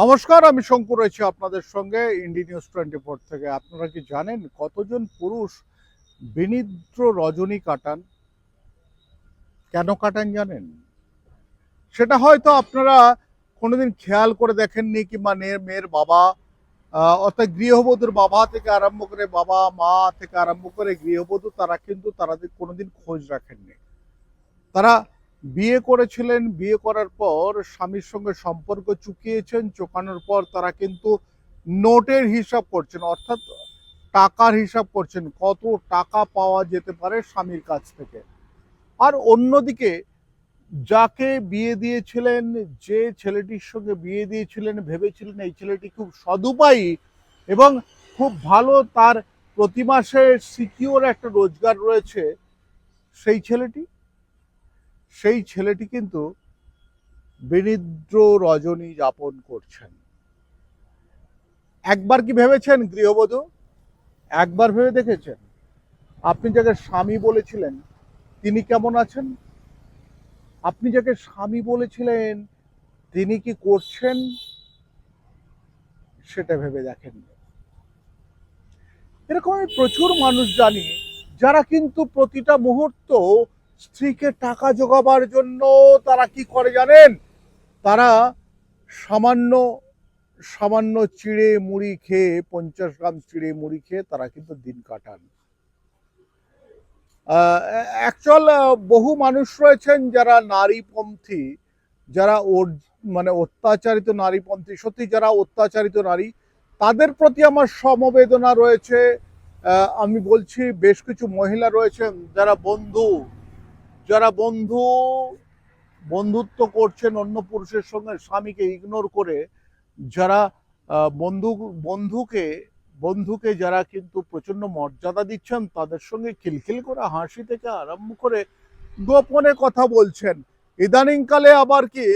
নমস্কার, আমি শঙ্কর রয়েছি আপনাদের সঙ্গে ইন্ডি নিউজ টোয়েন্টি ফোর থেকে। আপনারা কি জানেন কতজন পুরুষ বিনিদ্র রজনী কাটান? কেন কাটান জানেন? সেটা হয়তো আপনারা কোনোদিন খেয়াল করে দেখেননি কিংবা মেয়ের মেয়ের বাবা অর্থাৎ গৃহবধূর বাবা থেকে আরম্ভ করে বাবা, মা থেকে আরম্ভ করে গৃহবধূ, তারা কিন্তু তাদের কোনোদিন খোঁজ রাখেননি। তারা বিয়ে করেছিলেন, বিয়ে করার পর স্বামীর সঙ্গে সম্পর্ক চুকিয়েছেন, চোকানোর পর তারা কিন্তু নোটের হিসাব করছেন, অর্থাৎ টাকার হিসাব করছেন, কত টাকা পাওয়া যেতে পারে স্বামীর কাছ থেকে। আর অন্যদিকে যাকে বিয়ে দিয়েছিলেন, যে ছেলেটির সঙ্গে বিয়ে দিয়েছিলেন, ভেবেছিলেন এই ছেলেটি খুব সদুপায়ী এবং খুব ভালো তার প্রতি মাসে সিকিওর একটা রোজগার রয়েছে, সেই ছেলেটি সেই ছেলেটি কিন্তু বিনিদ্র রজনী যাপন করছেন। একবার কি ভেবেছেন গৃহবধূ? একবার ভেবে দেখেছেন? আপনি যাকে স্বামী বলেছিলেন, তিনি কেমন আছেন? আপনি যাকে স্বামী বলেছিলেন, তিনি কি করছেন? সেটা ভেবে দেখেন এরকম আমি প্রচুর মানুষ জানি, যারা কিন্তু প্রতিটা মুহূর্ত স্ত্রীকে টাকা জোগাবার জন্য তারা কি করে জানেন? তারা সামান্য সামান্য চিড়ে মুড়ি খেয়ে, পঞ্চাশ গ্রাম চিড়ে মুড়ি খেয়ে তারা কিন্তু দিন কাটান। অ্যাকচুয়াল বহু মানুষ রয়েছেন যারা নারীপন্থী, যারা ওর মানে অত্যাচারিত নারীপন্থী, সত্যি যারা অত্যাচারিত নারী, তাদের প্রতি আমার সমবেদনা রয়েছে। আমি বলছি বেশ কিছু মহিলা রয়েছেন যারা বন্ধু যারা বন্ধু, বন্ধুত্ব করছেন অন্য পুরুষের সঙ্গে, স্বামীকে ইগনোর করে যারা বন্ধু, বন্ধুকে বন্ধুকে যারা কিন্তু প্রচণ্ড মর্যাদা দিচ্ছেন, তাদের সঙ্গে খিলখিল করে, হাসি থেকে আরম্ভ করে গোপনে কথা বলছেন। ইদানিংকালে আবার কি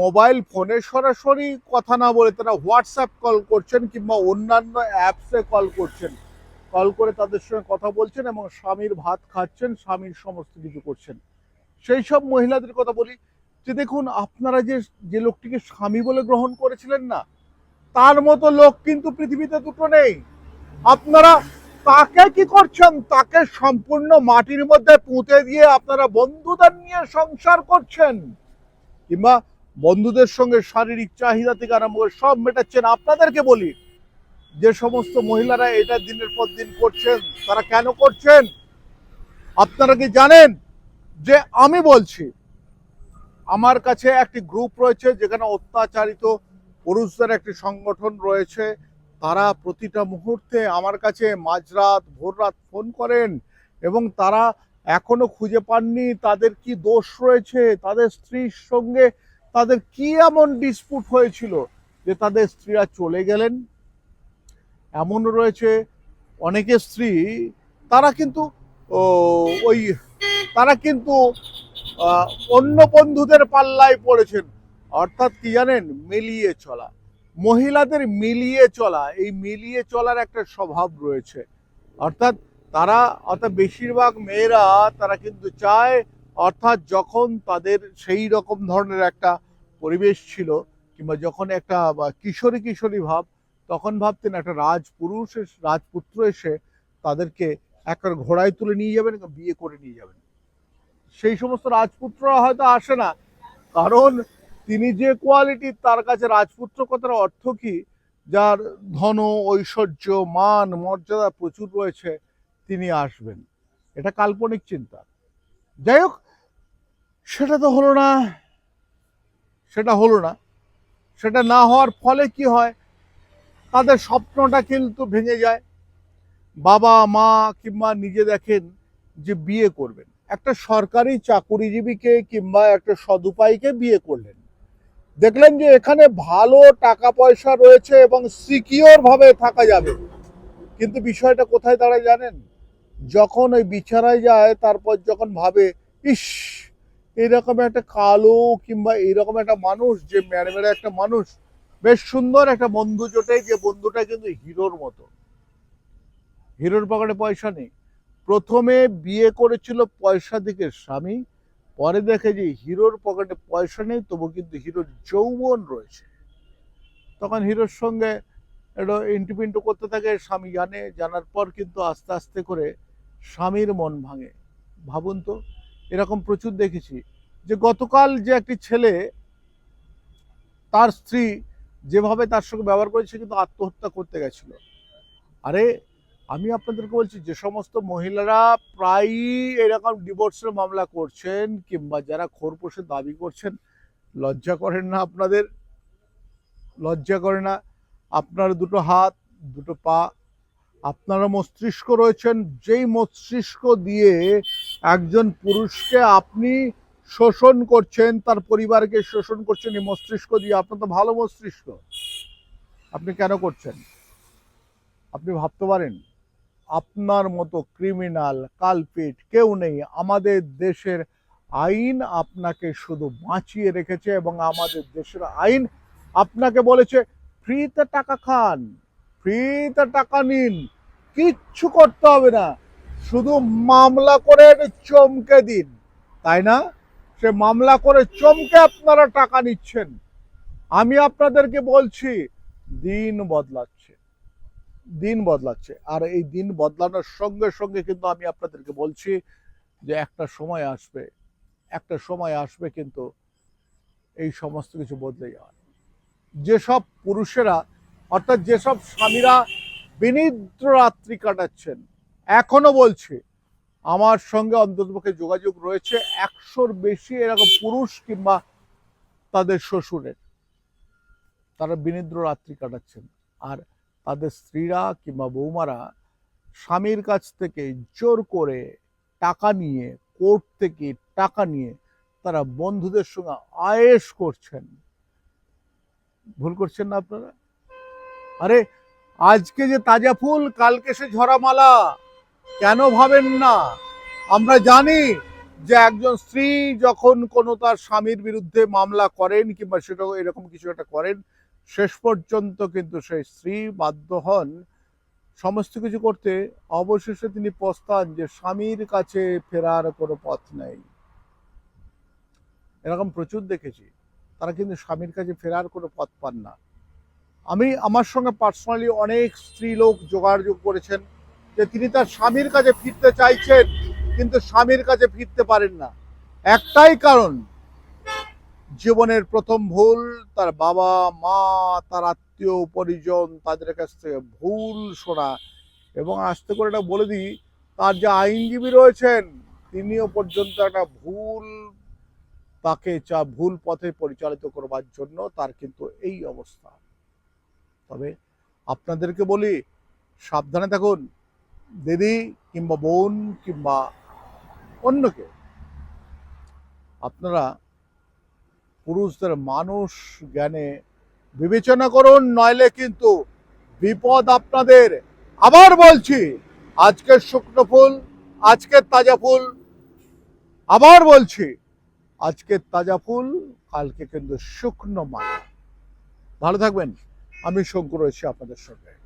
মোবাইল ফোনে সরাসরি কথা না বলে তারা হোয়াটসঅ্যাপ কল করছেন কিংবা অন্যান্য অ্যাপসে কল করছেন। কল করে তাদের সঙ্গে কথা বলছেন এবং স্বামীর ভাত খাচ্ছেন, স্বামীর সমস্ত কিছু করছেন। সেই সব মহিলাদের কথা বলি, যে দেখুন, আপনারা যে যে লোকটিকে স্বামী বলে গ্রহণ করেছিলেন না, তার মতো লোক কিন্তু পৃথিবীতে দুটো নেই। আপনারা তাকে কি করছেন? তাকে সম্পূর্ণ মাটির মধ্যে পুঁতে দিয়ে আপনারা বন্ধুদের নিয়ে সংসার করছেন। কিংবা বন্ধুদের সঙ্গে শারীরিক চাহিদা থেকে আরম্ভ করে সব মেটাচ্ছেন। আপনাদেরকে বলি যে সমস্ত মহিলারা এটা দিনের পর দিন করছেন, তারা কেন করছেন? আপনারা কি জানেন? যে আমি বলছি, আমার কাছে একটি গ্রুপ রয়েছে যেখানে অত্যাচারিত পুরুষদের একটি সংগঠন রয়েছে। তারা প্রতিটা মুহূর্তে আমার কাছে মাঝরাত, ভোররাত ফোন করেন এবং তারা এখনও খুঁজে পাননি তাদের কি দোষ রয়েছে, তাদের স্ত্রীর সঙ্গে তাদের কি এমন ডিসপুট হয়েছিল যে তাদের স্ত্রীরা চলে গেলেন? এমনও রয়েছে অনেকের স্ত্রী, তারা কিন্তু ওই, তারা কিন্তু অন্য বন্ধুদের পাল্লায় পড়েছেন। অর্থাৎ কি জানেন? মিলিয়ে চলা। মহিলাদের মিলিয়ে চলা, এই মিলিয়ে চলার একটা স্বভাব রয়েছে। অর্থাৎ তারা, অর্থাৎ বেশিরভাগ মেয়েরা তারা কিন্তু চায়, অর্থাৎ যখন তাদের সেই রকম ধরনের একটা পরিবেশ ছিল, কিংবা যখন একটা কিশোরী কিশোরী ভাব তখন ভাবতেন একটা রাজপুরুষ রাজপুত্র এসে তাদেরকে একটা ঘোড়ায় তুলে নিয়ে যাবেন বিয়ে করে নিয়ে যাবেন। সেই সমস্ত রাজপুত্ররা হয়তো আসে না। কারণ তিনি যে কোয়ালিটি, তার কাছে রাজপুত্র কথার অর্থ কি? যার ধন, ঐশ্বর্য, মান, মর্যাদা প্রচুর রয়েছে, তিনি আসবেন। এটা কাল্পনিক চিন্তা। যাই হোক, সেটা তো হলো না। সেটা হলো না। সেটা না হওয়ার ফলে কি হয়? তাদের স্বপ্নটা কিন্তু ভেঙে যায়। বাবা, মা কিংবা নিজে দেখেন যে বিয়ে করবেন। একটা সরকারি চাকুরিজীবীকে কিংবা একটা সদুপায়ীকে বিয়ে করলেন। দেখলেন যে এখানে ভালো টাকা পয়সা রয়েছে এবং সিকিওর ভাবে থাকা যাবে। কিন্তু বিষয়টা কোথায় দাঁড়ায় জানেন? যখন ওই বিছানায় যায়, তারপর যখন ভাবে, ইস, এরকম একটা কালো কিংবা এইরকম একটা মানুষ, যে মেরে একটা মানুষ বেশ সুন্দর একটা বন্ধু জোটে, যে বন্ধুটা কিন্তু হিরোর মতো। হিরোর পকেটে পয়সা নেই। প্রথমে বিয়ে করেছিল পয়সা দিকে স্বামী, পরে দেখে যে হিরোর পকেটে পয়সা নেই, তবু কিন্তু হিরোর যৌবন রয়েছে। তখন হিরোর সঙ্গে একটা ইন্টিপিন্টু করতে থাকে, স্বামী জানে, জানার পর কিন্তু আস্তে আস্তে করে স্বামীর মন ভাঙে। ভাবুন তো, এরকম প্রচুর দেখেছি যে গতকাল যে একটি ছেলে তার স্ত্রী যেভাবে তার সঙ্গে ব্যবহার করেছে কিন্তু আত্মহত্যা করতে গেছিল। আরে, আমি আপনাদেরকে বলছি, যে সমস্ত মহিলারা প্রায়ই এরকম ডিভোর্সের মামলা করছেন, কিংবা যারা খোরপোষে দাবি করছেন, লজ্জা করেন না আপনাদের। লজ্জা করে না। আপনার দুটো হাত, দুটো পা, আপনারা মস্তিষ্ক রয়েছেন, যেই মস্তিষ্ক দিয়ে একজন পুরুষকে আপনি শোষণ করছেন, তার পরিবারকে শোষণ করছেন, এই মস্তিষ্ক দিয়ে। আপনার তো ভালো মস্তিষ্ক। আপনি কেন করছেন? আপনি ভাবতে পারেন, আপনার মতো ক্রিমিনাল কালপিট কেউ নেই। আমাদের দেশের আইন আপনাকে শুধু বাঁচিয়ে রেখেছে এবং আমাদের দেশের আইন আপনাকে বলেছে, ফ্রিতে টাকা খান, ফ্রিতে টাকা নিন, কিচ্ছু করতে হবে না। শুধু মামলা করে চমকে দিন। তাই না? সে মামলা করে চমকে আপনারা টাকা নিচ্ছেন। আমি আপনাদেরকে বলছি, দিন বদলাচ্ছে। দিন বদলাচ্ছে। আর এই দিন বদলানোর সঙ্গে সঙ্গে কিন্তু আমি আপনাদেরকে বলছি যে একটা সময় আসবে, একটা সময় আসবে কিন্তু এই সমস্ত কিছু বদলে যাওয়ার। যেসব পুরুষেরা, অর্থাৎ যেসব স্বামীরা বিনিদ্র রাত্রি কাটাচ্ছেন, এখনও বলছি আমার সঙ্গে অন্ততপক্ষে যোগাযোগ রয়েছে। একশোর বেশি এরকম পুরুষ কিংবা তাদের শ্বশুরের। তারা বিনিদ্র রাত্রি কাটাচ্ছেন। আর তাদের স্ত্রীরা কিংবা বৌমারা স্বামীর কাছ থেকে জোর করে টাকা নিয়ে, কোর্ট থেকে টাকা নিয়ে তারা বন্ধুদের সঙ্গে আয়েস করছেন। ভুল করছেন না আপনারা? আরে, আজকে যে তাজা ফুল, কালকে সে ঝরা মালা কেন ভাবেন না? আমরা জানি যে একজন স্ত্রী যখন কোনো তার স্বামীর বিরুদ্ধে মামলা করেন কিংবা সেটা এরকম কিছু একটা করেন, শেষ পর্যন্ত কিন্তু সেই স্ত্রী বাধ্য হন সমস্ত কিছু করতে। অবশেষে তিনি পস্তান যে স্বামীর কাছে ফেরার কোনো পথ নেই। এরকম প্রচুর দেখেছি। তারা কিন্তু স্বামীর কাছে ফেরার কোনো পথ পান না। আমি আমার সঙ্গে পার্সোনালি অনেক স্ত্রী লোক যোগাযোগ করেছেন। যে তিনি তার স্বামীর কাছে ফিরতে চাইছেন, কিন্তু স্বামীর কাছে ফিরতে পারেন না। একটাই কারণ, জীবনের প্রথম ভুল, তার বাবা, মা, তার আত্মীয়, পরিজন, তাদের কাছ থেকে ভুল শোনা। এবং আস্তে করে এটা বলে দিই, তার যে আইনজীবী রয়েছেন, তিনিও পর্যন্ত একটা ভুল, তাকে চা, ভুল পথে পরিচালিত করবার জন্য তার কিন্তু এই অবস্থা। তবে আপনাদেরকে বলি, সাবধানে থাকুন। দিদি কিংবা বোন কিংবা অন্য কেউ আপনারা পুরুষদের মানুষ জ্ঞানে বিবেচনা করুন, নইলে কিন্তু বিপদ আপনাদের। আবার বলছি আজকের শুকনো ফুল আজকের তাজা ফুল। আবার বলছি আজকের তাজা ফুল, কালকে কিন্তু শুকনো মালা। ভালো থাকবেন। আমি শঙ্কর রয়েছি আপনাদের সঙ্গে।